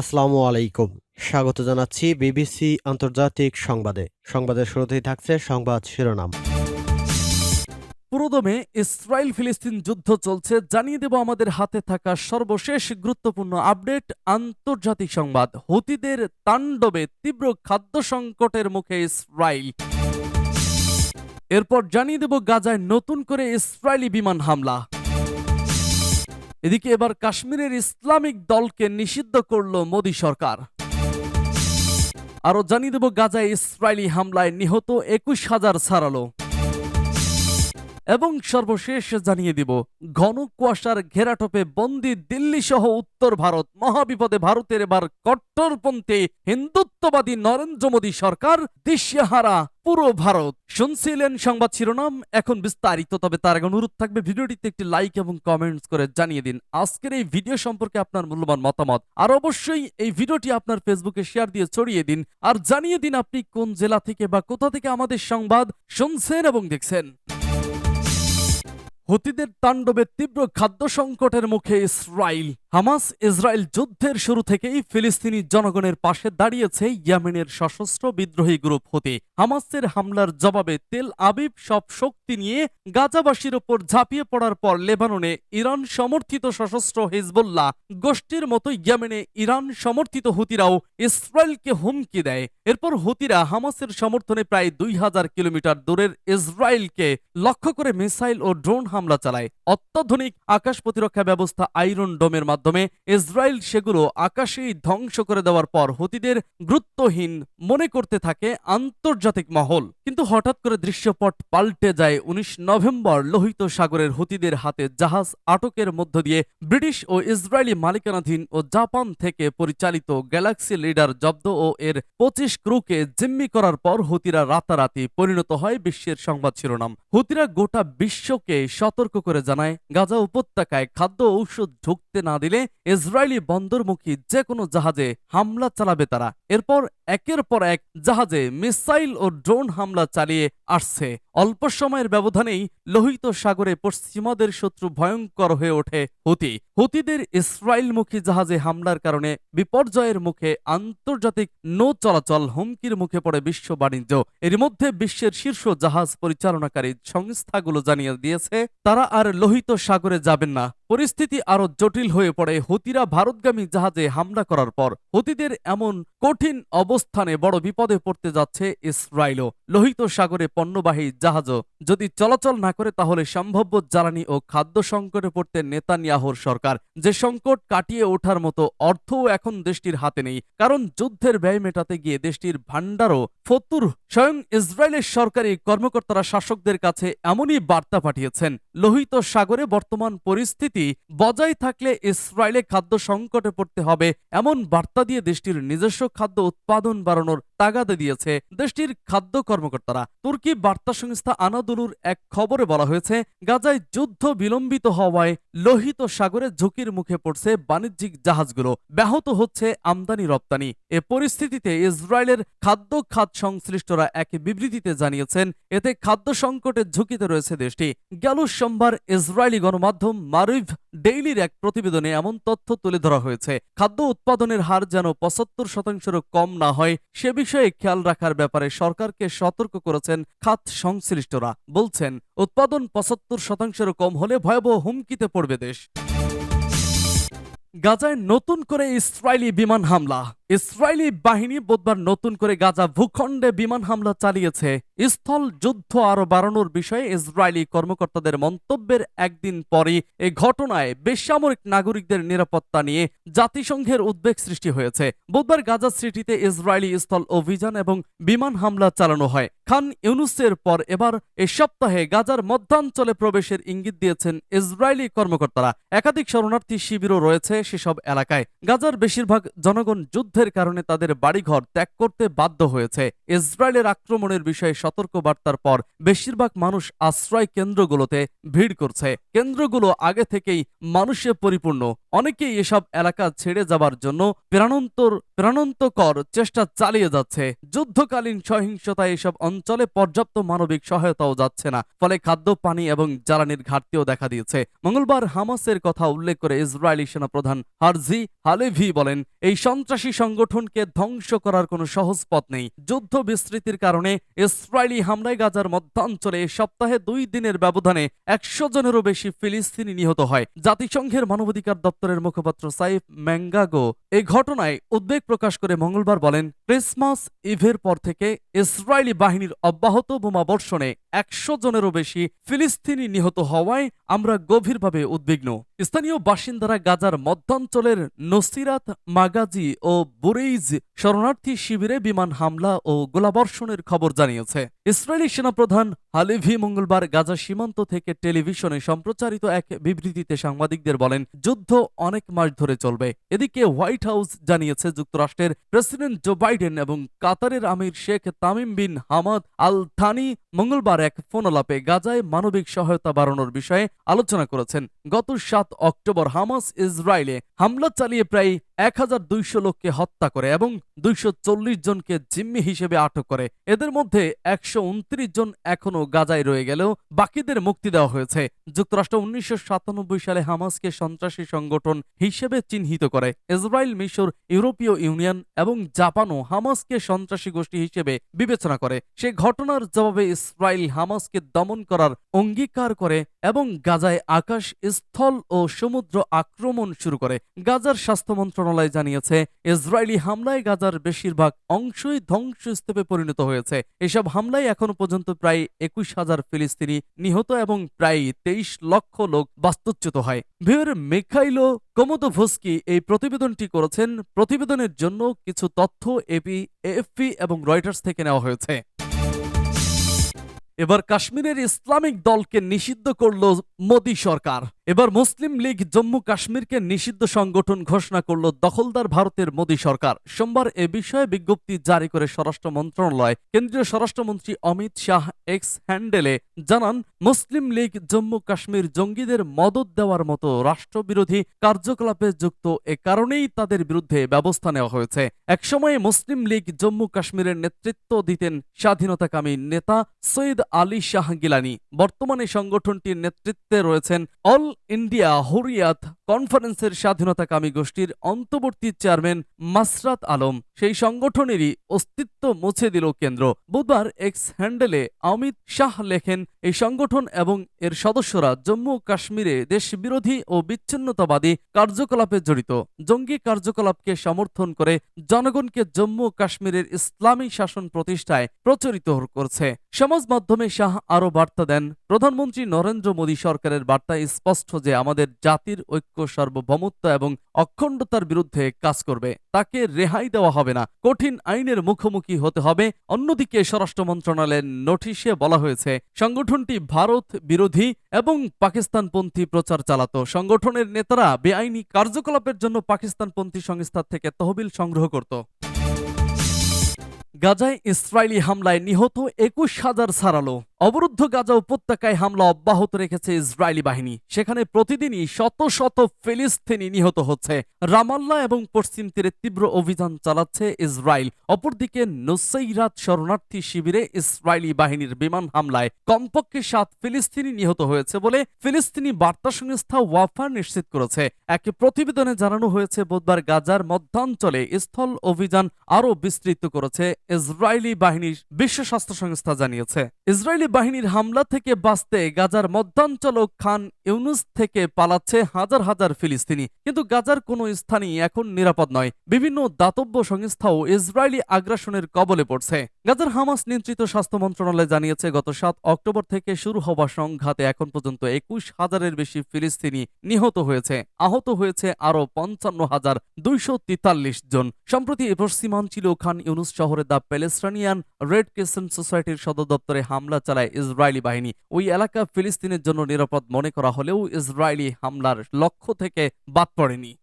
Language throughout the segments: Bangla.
আসসালামু আলাইকুম। স্বাগত জানাচ্ছি বিবিসি আন্তর্জাতিক সংবাদে। সংবাদের শুরুতেই থাকছে সংবাদ শিরোনাম। পুরোদমে ইসরায়েল ফিলিস্তিন যুদ্ধ চলছে। জানিয়ে দেব আমাদের হাতে থাকা সর্বশেষ গুরুত্বপূর্ণ আপডেট। আন্তর্জাতিক সংবাদ, হুতিদের তাণ্ডবে তীব্র খাদ্য সংকটের মুখে ইসরায়েল। এরপর জানিয়ে দেব গাজায় নতুন করে ইসরায়েলি বিমান হামলা। এদিকে এবার কাশ্মীরের ইসলামিক দলকে নিষিদ্ধ করল মোদী সরকার। আরও জানিয়ে দেব, গাজায় ইসরায়েলি হামলায় নিহত একুশ হাজার ছাড়ালো এবং সর্বশেষ জানিয়ে দিব, ঘন কুয়াশার ঘেরাটোপে বন্দি দিল্লি সহ উত্তর ভারত, মহাবিপদে ভারতের এবার কট্টরপন্থী হিন্দুত্ববাদী নরেন্দ্র মোদী সরকার দিশেহারা পুরো ভারত। শুনছিলেন সংবাদ শিরোনাম, এখন বিস্তারিত, তবে তার আগে অনুরোধ থাকবে ভিডিওটিতে একটি লাইক এবং কমেন্টস করে জানিয়ে দিন। আজকের এই ভিডিও সম্পর্কে আপনার মূল্যবান মতামত। আর অবশ্যই এই ভিডিওটি আপনার ফেসবুকে শেয়ার দিয়ে ছড়িয়ে দিন। আর জানিয়ে দিন আপনি কোন জেলা থেকে বা কোথা থেকে আমাদের সংবাদ শুনছেন এবং দেখছেন। হুতিদের তাণ্ডবে তীব্র খাদ্য সংকটের মুখে ইসরায়েল, হামাস ইসরায়েল যুদ্ধের শুরু থেকেই ফিলিস্তিনি জনগণের পাশে দাঁড়িয়েছে ইয়েমেনের সশস্ত্র বিদ্রোহী গ্রুপ হতে। হামাসের হামলার জবাবে তেল আবিব সব শক্তি নিয়ে গাজাবাসীর ওপর ঝাঁপিয়ে পড়ার পর লেবাননে ইরান সমর্থিত সশস্ত্র হিজবুল্লাহ গোষ্ঠীর মতো ইয়েমেনে ইরান সমর্থিত হুতিরাও ইসরায়েলকে হুমকি দেয়। এরপর হুতিরা হামাসের সমর্থনে প্রায় দুই হাজার কিলোমিটার দূরের ইসরায়েলকে লক্ষ্য করে মিসাইল ও ড্রোন হামলা চালায়। অত্যাধুনিক আকাশ প্রতিরক্ষা ব্যবস্থা আইরন ডোমের মাধ্যমে ইসরায়েল সেগুলো আকাশেই ধ্বংস করে দেওয়ার পর হুতিদের গুরুত্বহীন মনে করতে থাকে আন্তর্জাতিক মহল। কিন্তু হঠাৎ করে দৃশ্যপট পাল্টে যায় উনিশ নভেম্বর লোহিত সাগরের হুতিদের হাতে জাহাজ আটকের মধ্য দিয়ে। ব্রিটিশ ও ইসরায়েলি মালিকানাধীন ও জাপান থেকে পরিচালিত গ্যালাক্সি লিডার জব্দ ও এর পঁচিশ ক্রুকে জিম্মি করার পর হুতিরা রাতারাতি পরিণত হয় বিশ্বের সংবাদ শিরোনাম। হুতিরা গোটা বিশ্বকে সতর্ক করে জানায়, গাজা উপত্যকায় খাদ্য ঔষধ ঢুকতে না দিলে ইসরায়েলি বন্দরমুখী যে কোনো জাহাজে হামলা চালাবে তারা। এরপর একের পর এক জাহাজে মিসাইল ও ড্রোন হামলা চালিয়ে আসছে। অল্প সময়ের ব্যবধানেই লোহিত সাগরে পশ্চিমাদের শত্রু ভয়ঙ্কর হয়ে ওঠে হুতি। হুতিদের ইসরায়েলমুখী জাহাজে হামলার কারণে বিপর্যয়ের মুখে আন্তর্জাতিক নো চলাচল হুমকির মুখে পড়ে বিশ্ব বাণিজ্য। এর মধ্যে বিশ্বের শীর্ষ জাহাজ পরিচালনাকারী সংস্থাগুলো জানিয়ে দিয়েছে, তারা আর লোহিত সাগরে যাবেন না। পরিস্থিতি আরও জটিল হয়ে পড়ে হুতিরা ভারতগামী জাহাজে হামলা করার পর। হুতিদের এমন কঠিন অবস্থানে বড় বিপদে পড়তে যাচ্ছে ইসরায়েলও। লোহিত সাগরে পণ্যবাহী জাহাজও যদি চলাচল না করে তাহলে সম্ভাব্য জ্বালানি ও খাদ্য সংকটে পড়তে নেতানিয়াহর সরকার। যে সংকট কাটিয়ে ওঠার মতো অর্থও এখন দেশটির হাতে নেই। কারণ যুদ্ধের ব্যয় মেটাতে গিয়ে দেশটির ভাণ্ডারও ফতুর। স্বয়ং ইসরায়েলের সরকারি কর্মকর্তারা শাসকদের কাছে এমনই বার্তা পাঠিয়েছেন। লোহিত সাগরে বর্তমান পরিস্থিতি বজায় থাকলে ইসরায়েলে খাদ্য সংকটে পড়তে হবে, এমন বার্তা দিয়ে দেশটির নিজস্ব খাদ্য উৎপাদন বাড়ানোর তাগাদে দিয়েছে দেশটির খাদ্য কর্মকর্তারা। তুর্কি বার্তা সংস্থা আনাদুলুর এক খবরে বলা হয়েছে, গাজায় যুদ্ধ বিলম্বিত হওয়ায় লোহিত সাগরে ঝুঁকির মুখে পড়ছে বাণিজ্যিক জাহাজগুলো। ব্যাহত হচ্ছে আমদানি রপ্তানি। এ পরিস্থিতিতে ইসরায়েলের খাদ্য খাত সংশ্লিষ্টরা এক বিবৃতিতে জানিয়েছেন, এতে খাদ্য সংকটের ঝুঁকিতে রয়েছে দেশটি। গেল সোমবার ইসরায়েলি গণমাধ্যম মারিভ ডেইলির এক প্রতিবেদনে এমন তথ্য তুলে ধরা হয়েছে। খাদ্য উৎপাদনের হার যেন পঁচাত্তর শতাংশেরও কম না হয়, সে বিষয়ে খেয়াল রাখার ব্যাপারে সরকারকে সতর্ক করেছেন খাত সংশ্লিষ্টরা। বলছেন, উৎপাদন পঁচাত্তর শতাংশেরও কম হলে ভয়াবহ হুমকিতে পড়বে দেশ। গাজায় নতুন করে ইসরায়েলি বিমান হামলা। ইসরায়েলি বাহিনী বুধবার নতুন করে গাজা ভূখণ্ডে বিমান হামলা চালিয়েছে। স্থল যুদ্ধ আরও বাড়ানোর বিষয়ে ইসরায়েলি কর্মকর্তাদের মন্তব্যের একদিন পরই এ ঘটনায় বেসামরিক নাগরিকদের নিরাপত্তা নিয়ে জাতিসংঘের উদ্বেগ সৃষ্টি হয়েছে। বুধবার গাজা সিটিতে ইসরায়েলি স্থল অভিযান এবং বিমান হামলা চালানো হয়। খান ইউনুসের পর এবার এ সপ্তাহে গাজার মধ্যাঞ্চলে প্রবেশের ইঙ্গিত দিয়েছেন ইসরায়েলি কর্মকর্তারা। একাধিক শরণার্থী শিবিরও রয়েছে সেসব এলাকায়। গাজার বেশিরভাগ জনগণ যুদ্ধের যুদ্ধের কারণে তাদের বাড়িঘর ত্যাগ করতে বাধ্য হয়েছে। ইসরায়েলের আক্রমণের বিষয়ে সতর্ক বার্তার পর বেশিরভাগ মানুষ আশ্রয় কেন্দ্রগুলোতে ভিড় করছে। কেন্দ্রগুলো আগে থেকেই মানুষে পরিপূর্ণ। অনেকেই এসব এলাকা ছেড়ে যাবার জন্য প্রাণান্তর, প্রাণান্তকর চেষ্টা চালিয়ে যাচ্ছে। যুদ্ধকালীন সহিংসতায় এসব অঞ্চলে পর্যাপ্ত মানবিক সহায়তাও যাচ্ছে না। ফলে খাদ্য, পানি এবং জ্বালানির ঘাটতিও দেখা দিয়েছে। মঙ্গলবার হামাসের কথা উল্লেখ করে ইসরায়েলি সেনাপ্রধান হারজি হালেভি বলেন, এই সন্ত্রাসী সংগঠনকে ধ্বংস করার কোনো সহজ পথ নেই। যুদ্ধ বিস্তৃতির কারণে ইসরায়েলি হামলায় গাজার মধ্যাঞ্চলে সপ্তাহে দুই দিনের ব্যবধানে একশো জনেরও বেশি ফিলিস্তিনি নিহত হয়। জাতিসংঘের মানবাধিকার দপ্তরের মুখপাত্র সাইফ ম্যাঙ্গাগো এই ঘটনায় উদ্বেগ প্রকাশ করে মঙ্গলবার বলেন, ক্রিসমাস ইভের পর থেকে ইসরায়েলি বাহিনীর অব্যাহত বোমা বর্ষণে একশো জনেরও বেশি ফিলিস্তিনি নিহত হওয়ায় আমরা গভীরভাবে উদ্বিগ্ন। স্থানীয় বাসিন্দারা গাজার মধ্যাঞ্চলের নসিরাত, মাগাজি ও বুরেইজ শরণার্থী শিবিরে বিমান হামলা ও গোলাবর্ষণের খবর জানিয়েছে। ইসরায়েলি সেনাপ্রধান হালিভি মঙ্গলবার গাজা সীমান্ত থেকে টেলিভিশনে সম্প্রচারিত এক বিবৃতিতে সাংবাদিকদের বলেন, যুদ্ধ অনেক মাস ধরে চলবে। এদিকে হোয়াইট হাউস জানিয়েছে, যুক্তরাষ্ট্রের প্রেসিডেন্ট জো বাইডেন এবং কাতারের আমির Sheikh Tamim bin Hamad Al Thani মঙ্গলবার এক ফোনালাপে গাজায় মানবিক সহায়তা বাড়ানোর বিষয়ে আলোচনা করেছেন। গত সাত অক্টোবর হামাস ইসরায়েলে হামলা চালিয়ে প্রায় এক হাজার দুইশো লোককে হত্যা করে এবং দুইশো চল্লিশ জনকে জিম্মি হিসেবে আটক করে। এদের মধ্যে একশো উনত্রিশ জন এখনও গাজায় রয়ে গেলেও বাকিদের মুক্তি দেওয়া হয়েছে। যুক্তরাষ্ট্র উনিশশো সাতানব্বই সালে হামাসকে সন্ত্রাসী সংগঠন হিসেবে চিহ্নিত করে। ইসরায়েল, মিশর, ইউরোপীয় ইউনিয়ন এবং জাপানও হামাসকে সন্ত্রাসী গোষ্ঠী হিসেবে বিবেচনা করে। সে ঘটনার জবাবে ইসরায়েল হামাসকে দমন করার অঙ্গীকার করে এবং গাজায় আকাশ, স্থল ও সমুদ্র আক্রমণ শুরু করে। গাজার স্বাস্থ্য মন্ত্রণালয় জানিয়েছে, ইসরায়েলি হামলায় গাজার বেশিরভাগ অংশই ধ্বংসস্তূপে পরিণত হয়েছে। এসব হামলায় এখনও পর্যন্ত প্রায় একুশ হাজার ফিলিস্তিনি নিহত এবং প্রায় তেইশ লক্ষ লোক বাস্তুচ্যুত হয়। ভিওর মিখাইলো কোমোদোভস্কি এই প্রতিবেদনটি করেছেন। প্রতিবেদনের জন্য কিছু তথ্য এপি, এএফপি এবং রয়টার্স থেকে নেওয়া হয়েছে। এবার কাশ্মীরের ইসলামিক দলকে নিষিদ্ধ করল মোদী সরকার। এবার মুসলিম লীগ জম্মু কাশ্মীরকে নিষিদ্ধ সংগঠন ঘোষণা করল দখলদার ভারতের মোদী সরকার। সোমবার এ বিষয়ে বিজ্ঞপ্তি জারি করে স্বরাষ্ট্র মন্ত্রণালয়। কেন্দ্রীয় স্বরাষ্ট্রমন্ত্রী অমিত শাহ এক্স হ্যান্ডেলে জানান, মুসলিম লীগ জম্মু কাশ্মীর জঙ্গিদের মদত দেওয়ার মতো রাষ্ট্রবিরোধী কার্যকলাপে যুক্ত এ কারণেই তাদের বিরুদ্ধে ব্যবস্থা নেওয়া হয়েছে। একসময়ে মুসলিম লীগ জম্মু কাশ্মীরের নেতৃত্ব দিতেন স্বাধীনতাকামী নেতা সৈয়দ আলী শাহ গিলানি। বর্তমানে সংগঠনটির নেতৃত্বে রয়েছেন অল ইন্ডিয়া হুরিয়াত কনফারেন্সের স্বাধীনতাকামী গোষ্ঠীর অন্তর্বর্তী চেয়ারম্যান মাসরাত আলম। সেই সংগঠনেরই অস্তিত্ব মুছে দিল কেন্দ্র। বুধবার এক্স হ্যান্ডেলে অমিত শাহ লেখেন, এই সংগঠন এবং এর সদস্যরা জম্মু কাশ্মীরে দেশবিরোধী ও বিচ্ছিন্নতাবাদী কার্যকলাপে জড়িত। জঙ্গি কার্যকলাপকে সমর্থন করে জনগণকে জম্মু কাশ্মীরের ইসলামী শাসন প্রতিষ্ঠায় প্রচলিত করছে। সমাজ মাধ্যমে শাহ আরও বার্তা দেন প্রধানমন্ত্রী নরেন্দ্র মোদী সরকারের বার্তায় স্পষ্ট যে আমাদের জাতির ঐক্য সার্বভৌমত্ব এবং অখণ্ডতার বিরুদ্ধে কাজ করবে, তাকে রেহাই দেওয়া হবে না। কঠিন আইনের মুখোমুখি হতে হবে। অন্যদিকে স্বরাষ্ট্র মন্ত্রণালয়ের নোটিশে বলা হয়েছে, সংগঠনটি ভারত বিরোধী এবং পাকিস্তানপন্থী প্রচার চালাত। সংগঠনের নেতারা বেআইনি কার্যকলাপের জন্য পাকিস্তানপন্থী সংস্থা থেকে তহবিল সংগ্রহ করত। গাজায় ইসরায়েলি হামলায় নিহত একুশ হাজার ছাড়ালো অবরুদ্ধ গাজা উপত্যকায় হামলা অব্যাহত রেখেছে ইসরায়েলি বাহিনী। সেখানে প্রতিদিনই শত শত ফিলিস্তিনি নিহত হচ্ছে। রামাল্লা এবং পশ্চিম তীরে তীব্র অভিযান চালাচ্ছে ইসরায়েল। অপরদিকে নুসাইরাত শরণার্থী শিবিরে ইসরায়েলি বাহিনীর বিমান হামলায় কমপক্ষে সাত ফিলিস্তিনি নিহত হয়েছে বলে ফিলিস্তিনি বার্তা সংস্থা ওয়াফা নিশ্চিত করেছে। এক প্রতিবেদনে জানানো হয়েছে, বুধবার গাজার মধ্যাঞ্চলে স্থল অভিযান আরও বিস্তৃত করেছে ইসরায়েলি বাহিনীর বিশ্ব স্বাস্থ্য সংস্থা জানিয়েছে। ইসরায়েলি বাহিনীর হামলা থেকে বাঁচতে গাজার মধ্যাঞ্চল ও খান ইউনুস থেকে পালাচ্ছে হাজার হাজার ফিলিস্তিনি। কিন্তু গাজার কোনো স্থানই এখন নিরাপদ নয়। বিভিন্ন দাতব্য সংস্থাও ইসরায়েলি আগ্রাসনের কবলে পড়ছে। গাজার হামাস নিয়ন্ত্রিত স্বাস্থ্য মন্ত্রণালয় জানিয়েছে, গত সাত অক্টোবর থেকে শুরু হওয়া সংঘাতে এখন পর্যন্ত একুশ হাজারের বেশি ফিলিস্তিনি নিহত হয়েছে। আহত হয়েছে আরও পঞ্চান্ন হাজার দুইশো তেতাল্লিশ জন। সম্প্রতি পশ্চিমাঞ্চল খান ইউনুস শহরে দ্য প্যালেস্টানিয়ান রেড ক্রিসেন্ট সোসাইটির সদর দপ্তরে হামলা চালায় ইসরায়েলি বাহিনী। ওই এলাকা ফিলিস্তিনের জন্য নিরাপদ মনে করা হলেও ইসরায়েলি হামলার লক্ষ্য থেকে বাদ পড়েনি।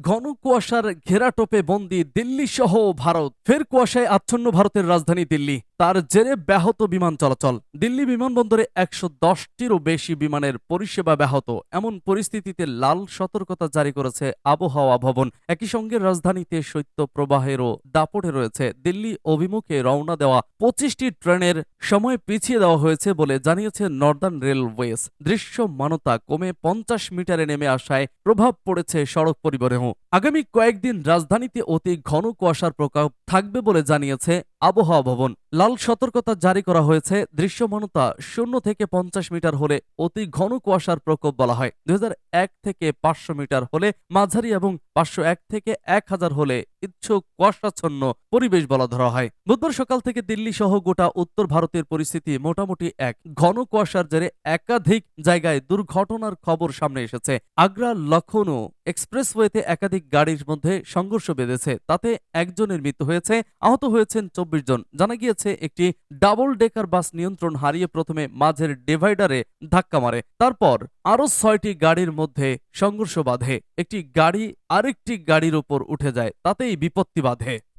ঘন কুয়াশার ঘেরাটোপে বন্দি দিল্লি সহ ভারত। ফের কুয়াশায় আচ্ছন্ন ভারতের রাজধানী দিল্লি। তার জেরে ব্যাহত বিমান চলাচল। দিল্লি বিমানবন্দরে একশো দশটিরও বেশি বিমানের পরিষেবা ব্যাহত। এমন পরিস্থিতিতে লাল সতর্কতা জারি করেছে আবহাওয়া ভবন। একই সঙ্গে রাজধানীতে শৈত্য প্রবাহেরও দাপটে রয়েছে। দিল্লি অভিমুখে রওনা দেওয়া পঁচিশটি ট্রেনের সময় পিছিয়ে দেওয়া হয়েছে বলে জানিয়েছে নর্দার্ন রেলওয়েজ দৃশ্যমানতা কমে পঞ্চাশ মিটারে নেমে আসায় প্রভাব পড়েছে সড়ক পরিবহনেও আগামী কয়েকদিন রাজধানীতে অতি ঘন কুয়াশার প্রকোপ থাকবে বলে জানিয়েছে আবহাওয়া ভবন। লাল সতর্কতা জারি করা হয়েছে। দৃশ্যমানতা শূন্য থেকে পঞ্চাশ মিটার হলে অতি ঘন কুয়াশার প্রকোপ বলা হয়। দু হাজার এক থেকে পাঁচশো মিটার হলে মাঝারি এবং পাঁচশো এক থেকে এক হাজার হলে ইচ্ছুক কুয়াশাচ্ছন্ন পরিবেশ বলা ধরা হয়। বুধবার সকাল থেকে দিল্লি সহ গোটা উত্তর ভারতের পরিস্থিতি মোটামুটি এক। ঘন কুয়াশার জেরে একাধিক জায়গায় দুর্ঘটনার খবর সামনে এসেছে। আগ্রা লখনৌ এক্সপ্রেসওয়েতে একাধিক গাড়ির মধ্যে সংঘর্ষ বেঁধেছে। তাতে একজনের মৃত্যু হয়েছে, আহত হয়েছেন চব্বিশ জন। জানা গিয়েছে, একটি ডাবল ডেকার বাস নিয়ন্ত্রণ হারিয়ে প্রথমে মাঝের ডিভাইডারে ধাক্কা মারে। তারপর আরও ছয়টি গাড়ির মধ্যে সংঘর্ষ বাধে। একটি গাড়ি আরেকটি গাড়ির ওপর উঠে যায়। তাতেই বিপত্তি বাধে।